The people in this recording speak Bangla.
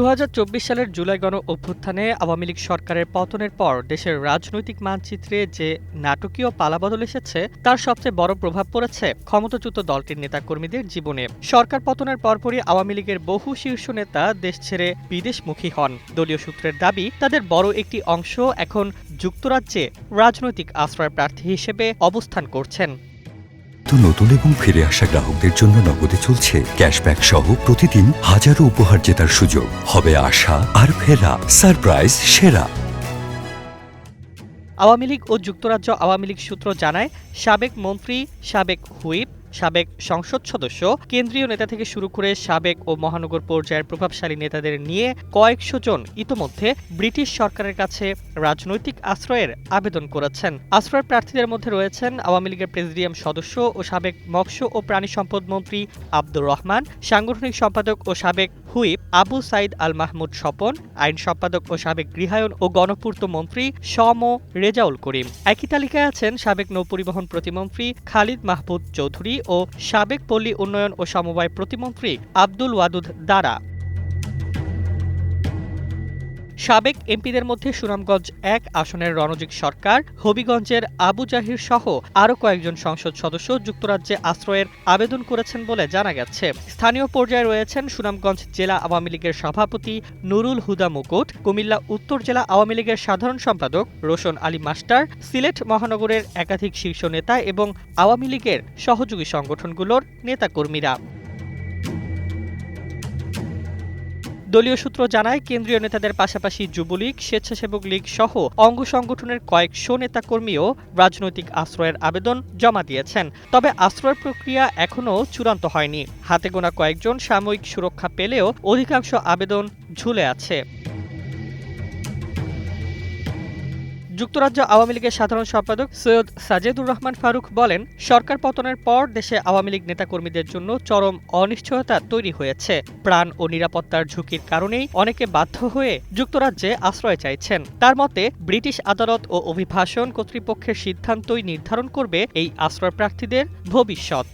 দু হাজার চব্বিশ সালের জুলাই গণ অভ্যুত্থানে আওয়ামী লীগ সরকারের পতনের পর দেশের রাজনৈতিক মানচিত্রে যে নাটকীয় পালাবদল এসেছে, তার সবচেয়ে বড় প্রভাব পড়েছে ক্ষমতাচ্যুত দলটির নেতাকর্মীদের জীবনে। সরকার পতনের পরপরই আওয়ামী লীগের বহু শীর্ষ নেতা দেশ ছেড়ে বিদেশমুখী হন। দলীয় সূত্রের দাবি, তাদের বড় একটি অংশ এখন যুক্তরাজ্যে রাজনৈতিক আশ্রয় প্রার্থী হিসেবে অবস্থান করছেন। তো নতুন এবং ফিরে আসা গ্রাহকদের জন্য নগদে চলছে ক্যাশব্যাক সহ প্রতিদিন হাজারো উপহার জেতার সুযোগ। হবে আশা আর ফেরা। সারপ্রাইজ, সেরা। আওয়ামী লীগ ও যুক্তরাজ্য আওয়ামী লীগ সূত্র জানায়, সাবেক মন্ত্রী, সাবেক হুইপ সাবেক সংসদ সদস্য, কেন্দ্রীয় নেতা থেকে শুরু করে সাবেক ও মহানগর পর্যায়ের প্রভাবশালী নেতাদের নিয়ে কয়েকশো জন ইতোমধ্যে ব্রিটিশ সরকারের কাছে রাজনৈতিক আশ্রয়ের আবেদন করেছেন। আশ্রয় প্রার্থীদের মধ্যে রয়েছেন আওয়ামী লীগের প্রেসিডিয়াম সদস্য ও সাবেক মৎস্য ও প্রাণী সম্পদ মন্ত্রী আব্দুর রহমান, সাংগঠনিক সম্পাদক ও সাবেক হুইপ, আবু সাইদ আল মাহমুদ স্বপন, আইন সম্পাদক ও সাবেক গৃহায়ন ও গণপূর্ত মন্ত্রী সম রেজাউল করিম। একই তালিকায় আছেন সাবেক নৌপরিবহন প্রতিমন্ত্রী খালিদ মাহবুব চৌধুরী ও সাবেক পল্লী উন্নয়ন ও সমবায় প্রতিমন্ত্রী আব্দুল ওয়াদুদ দারা। সাবেক এমপিদের মধ্যে সুনামগঞ্জ এক, আসনের রণজিৎ সরকার, হবিগঞ্জের আবু জাহির সহ আরও কয়েকজন সংসদ সদস্য যুক্তরাজ্যে আশ্রয়ের আবেদন করেছেন বলে জানা গেছে। স্থানীয় পর্যায়ে রয়েছেন সুনামগঞ্জ জেলা আওয়ামী লীগের সভাপতি নুরুল হুদা মুকুট, কুমিল্লা উত্তর জেলা আওয়ামী লীগের সাধারণ সম্পাদক রোশন আলী মাস্টার, সিলেট মহানগরের একাধিক শীর্ষ নেতা এবং আওয়ামী লীগের সহযোগী সংগঠনগুলোর নেতাকর্মীরা। দলীয় সূত্র জানায়, কেন্দ্রীয় নেতাদের পাশাপাশি যুবলীগ, স্বেচ্ছাসেবক লীগ সহ অঙ্গ সংগঠনের কয়েকশো নেতাকর্মীও রাজনৈতিক আশ্রয়ের আবেদন জমা দিয়েছেন। তবে আশ্রয় প্রক্রিয়া এখনও চূড়ান্ত হয়নি। হাতে গোনা কয়েকজন সাময়িক সুরক্ষা পেলেও অধিকাংশ আবেদন ঝুলে আছে। যুক্তরাজ্য আওয়ামী লীগের সাধারণ সম্পাদক সৈয়দ সাজেদুর রহমান ফারুক বলেন, সরকার পতনের পর দেশে আওয়ামী লীগ নেতাকর্মীদের জন্য চরম অনিশ্চয়তা তৈরি হয়েছে। প্রাণ ও নিরাপত্তার ঝুঁকির কারণেই অনেকে বাধ্য হয়ে যুক্তরাজ্যে আশ্রয় চাইছেন। তার মতে, ব্রিটিশ আদালত ও অভিভাষণ কর্তৃপক্ষের সিদ্ধান্তই নির্ধারণ করবে এই আশ্রয় প্রার্থীদের ভবিষ্যৎ।